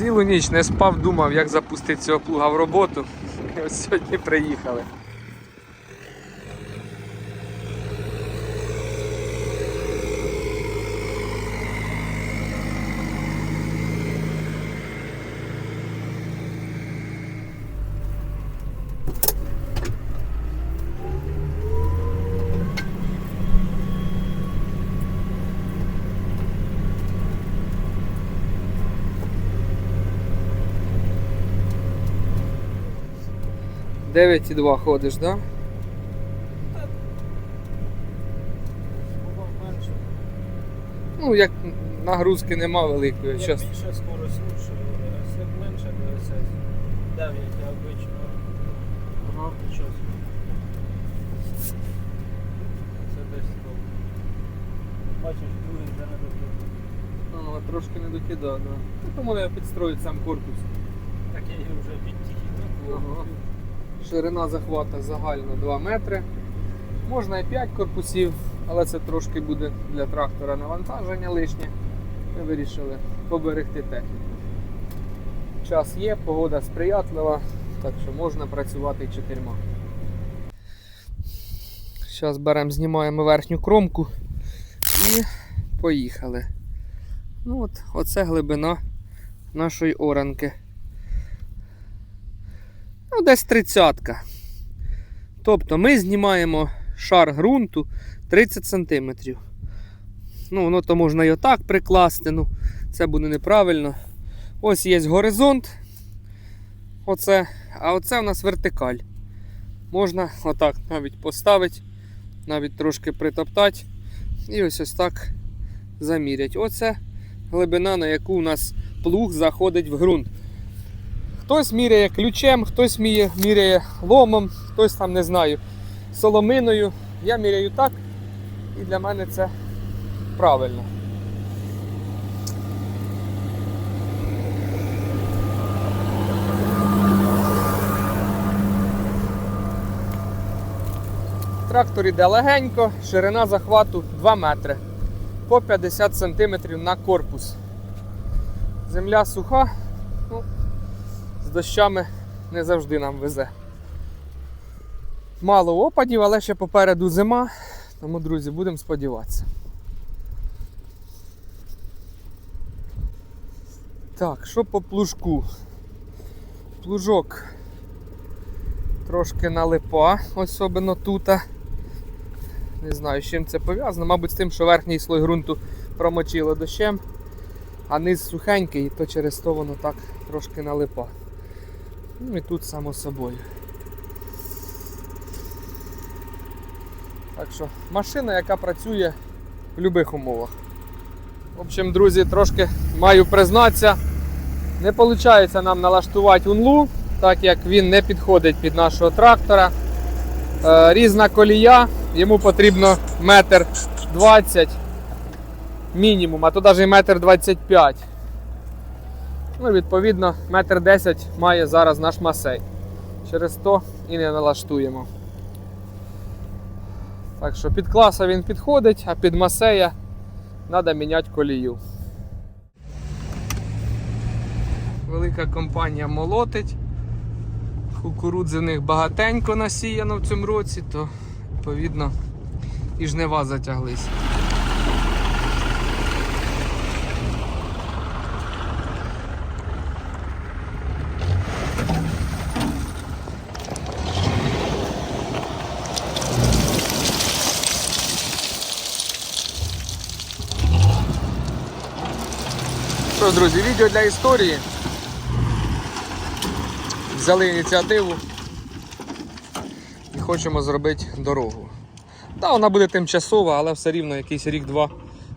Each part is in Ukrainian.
Цілу ніч не спав, думав, як запустити цього плуга в роботу. Ось сьогодні приїхали. Дев'ять і два ходиш, так? Да? Ну, як нагрузки нема великої. Як Щас. більше скорость лучше, а як менше, то це 9 обично. Ага. Щось. Це десь тут. Бачиш, другий вже не дотримує. А, трошки не докидав, да. Ну, тому я підстрою сам корпус. Так я його вже підтягнув. Ага. Ширина захвата загальна 2 метри. Можна і 5 корпусів, але це трошки буде для трактора навантаження лишнє. Ми вирішили поберегти техніку. Час є, погода сприятлива, так що можна працювати чотирма. Зараз беремо, знімаємо верхню кромку і поїхали. Ну от, оце глибина нашої оранки. Ну, десь тридцятка. Тобто ми знімаємо шар ґрунту 30 см. Ну, воно то можна і отак прикласти, ну, це буде неправильно. Ось є горизонт. Оце, а оце у нас вертикаль. Можна отак навіть поставити, навіть трошки притоптати. І ось ось так замірять. Оце глибина, на яку у нас плуг заходить в ґрунт. Хтось міряє ключем, хтось міряє, ломом, хтось там не знаю, соломиною. Я міряю так, і для мене це правильно. Трактор іде легенько, ширина захвату 2 метри по 50 см на корпус. Земля суха, з дощами не завжди нам везе. Мало опадів, але ще попереду зима, тому, друзі, будемо сподіватися. Так, що по плужку? Плужок трошки налипа, особливо тут. Не знаю, з чим це пов'язано. Мабуть, з тим, що верхній слой ґрунту промочило дощем, а низ сухенький, то через то воно так трошки налипа. Ну і тут само собою. Так що машина, яка працює в будь-яких умовах. В общем, друзі, трошки маю признатися. Не виходить нам налаштувати унлу, так як він не підходить під нашого трактора. Е, різна колія, йому потрібно метр 20 мінімум, а то навіть метр 25. Ну, відповідно, метр 10 має зараз наш масей. Через то і не налаштуємо. Так що під класа він підходить, а під масея треба міняти колію. Велика компанія молотить. Кукурудзи в них багатенько насіяно в цьому році, то відповідно і жнива затяглися. Що, друзі, відео для історії. Взяли ініціативу і хочемо зробити дорогу. Так, вона буде тимчасова, але все рівно якийсь рік-два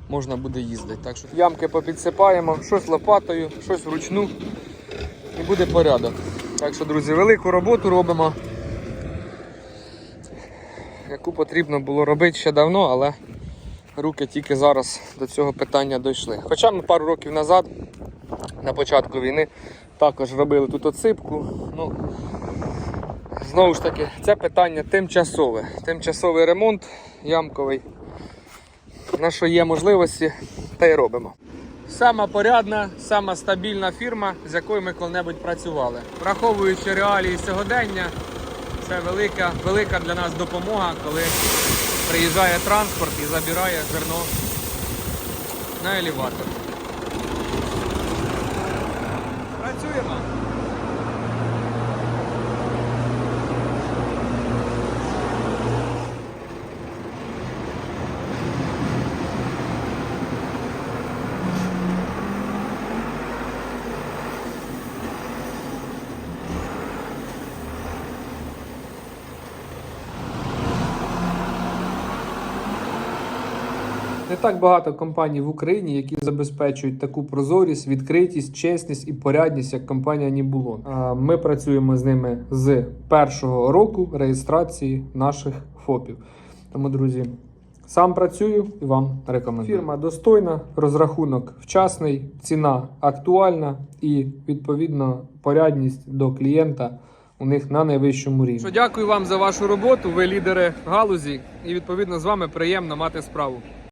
можна буде їздити. Так що ямки попідсипаємо, щось лопатою, щось вручну і буде порядок. Так що, друзі, велику роботу робимо, яку потрібно було робити ще давно, але руки тільки зараз до цього питання дійшли. Хоча ми пару років назад, на початку війни, також робили тут отсипку. Ну, знову ж таки, це питання тимчасове. Тимчасовий ремонт ямковий. На що є можливості, та й робимо. Сама порядна, сама стабільна фірма, з якою ми коли-небудь працювали. Враховуючи реалії сьогодення, це велика, велика для нас допомога, коли приїжджає транспорт і забирає зерно на елеватор. Працюємо. Не так багато компаній в Україні, які забезпечують таку прозорість, відкритість, чесність і порядність, як компанія Нібулон. Ми працюємо з ними з першого року реєстрації наших ФОПів. Тому, друзі, сам працюю і вам рекомендую. Фірма достойна, розрахунок вчасний, ціна актуальна і відповідно порядність до клієнта у них на найвищому рівні. Що дякую вам за вашу роботу. Ви лідери галузі, і відповідно з вами приємно мати справу.